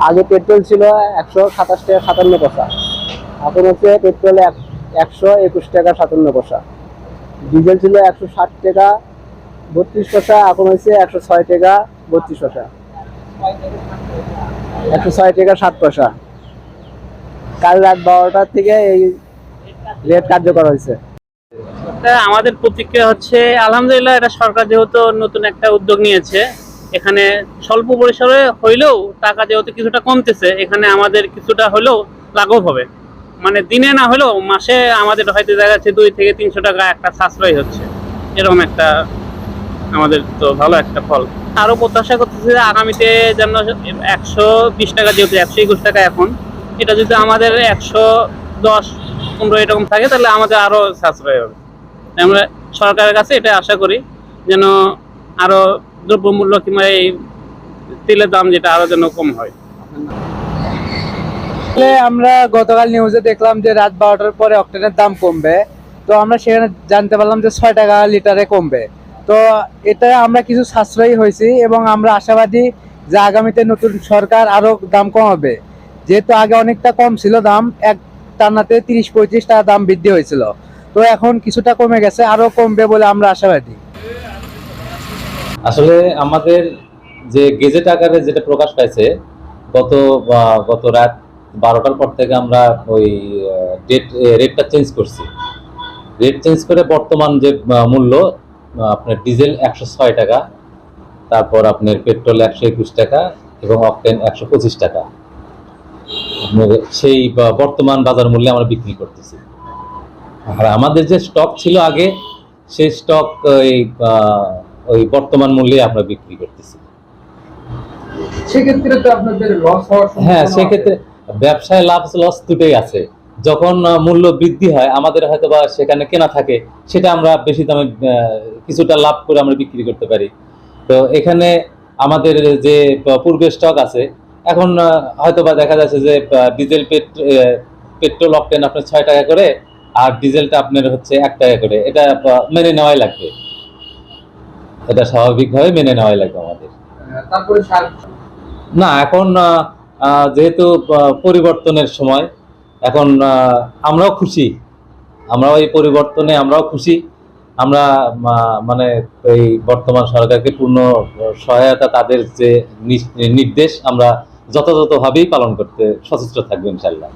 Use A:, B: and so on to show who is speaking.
A: আগে পেট্রোল ছিল একশো সাতাশ টাকা সাতান্ন পয়সা। এখন হচ্ছে পেট্রোল এক- একশো একুশ টাকা সাতান্ন পয়সা। ডিজেল ছিল একশো ষাট টাকা, বত্রিশ পয়সা, এখন হচ্ছে একশো ছয় টাকা, বত্রিশ পয়সা। একশো ছয় টাকা সাত পয়সা। কাল রাত বারোটার থেকে এই রেট কার্যকর হয়েছে।
B: আমাদের প্রতিক্রিয়া হচ্ছে, আলহামদুলিল্লাহ, এটা সরকার যেহেতু নতুন একটা উদ্যোগ নিয়েছে এখানে স্বল্প পরিসরে হইলেও টাকা যেহেতু কিছুটা কমতেছে, এখানে আমাদের কিছুটা হলেও লাঘব হবে। মানে দিনে না হলেও মাসে আমাদের হয়তো দেখা যাচ্ছে দুই থেকে তিনশো টাকা একটা সাশ্রয় হচ্ছে। এরকম একটা আমাদের তো ভালো একটা ফল। আরও প্রত্যাশা করতেছি যে আগামীতে যেন একশো বিশ টাকা যেহেতু, একশো একুশ টাকা এখন, এটা যদি আমাদের একশো দশ, পনেরো এরকম থাকে, তাহলে আমাদের আরও সাশ্রয় হবে। আমরা সরকারের কাছে এটা আশা করি, যেন আরও দ্রব্যমূল্য কিংবা এই তেলের দাম যেটা আরও যেন কম হয়।
C: আমরা গতকাল নিউজে দেখলাম যে রাত বারোটার পরে অক্টেনের দাম কমবে। তো আমরা সেখানে জানতে পারলাম যে ছয় টাকা লিটারে কমবে। তো এটা আমরা কিছু সাশ্রয়ী হয়েছি এবং আমরা আশাবাদী যে আগামীতে নতুন সরকার আরও দাম কমাবে। যেহেতু আগে অনেকটা কম ছিল দাম, এক টানাতে তিরিশ পঁয়ত্রিশ টাকা দাম বৃদ্ধি হয়েছিল। তো এখন কিছুটা কমে গেছে, আরও কমবে বলে আমরা আশাবাদী।
D: আসলে আমাদের যে গেজেট আকারে যেটা প্রকাশ পাইছে গত গত রাত বারোটার পর থেকে আমরা ওই ডেট রেটটা চেঞ্জ করছি। রেট চেঞ্জ করে বর্তমান যে মূল্য আপনার ডিজেল একশো ছয় টাকা তারপর আপনার পেট্রোল একশো একুশ টাকা এবং অকটেন একশো পঁচিশ টাকা। সেই বর্তমান বাজার মূল্যে আমরা বিক্রি করতেছি। আর আমাদের যে স্টক ছিল আগে সেই স্টক আহ, ওই বর্তমান মূল্যে আমরা বিক্রি করতেছি।
C: সেক্ষেত্রে তো আপনাদের লস হওয়ার
D: হ্যাঁ সেক্ষেত্রে ব্যবসায় লাভ লস দুটোই আছে। যখন মূল্য বৃদ্ধি হয় আমাদের হয়তো বা সেখানে কেনা থাকে সেটা আমরা বেশি দামে কিছুটা লাভ করে আমরা বিক্রি করতে পারি। তো এখানে আমাদের যে পূর্বের স্টক আছে এখন হয়তো বা দেখা যাচ্ছে যে ডিজেল পেট পেট্রোল অকটেন আপনার ছয় টাকা করে আর ডিজেলটা আপনার হচ্ছে এক টাকা করে। এটা মেনে নেওয়াই লাগবে। এটা স্বাভাবিকভাবে মেনে নেওয়াই লাগবে আমাদের।
C: তারপরে
D: না এখন যেহেতু পরিবর্তনের সময় এখন আমরাও খুশি। আমরাও এই পরিবর্তনে আমরাও খুশি। আমরা মানে এই বর্তমান সরকারকে পূর্ণ সহায়তা তাদের যে নির্দেশ আমরা যথাযথভাবেই পালন করতে সচেষ্ট থাকব ইনশাল্লাহ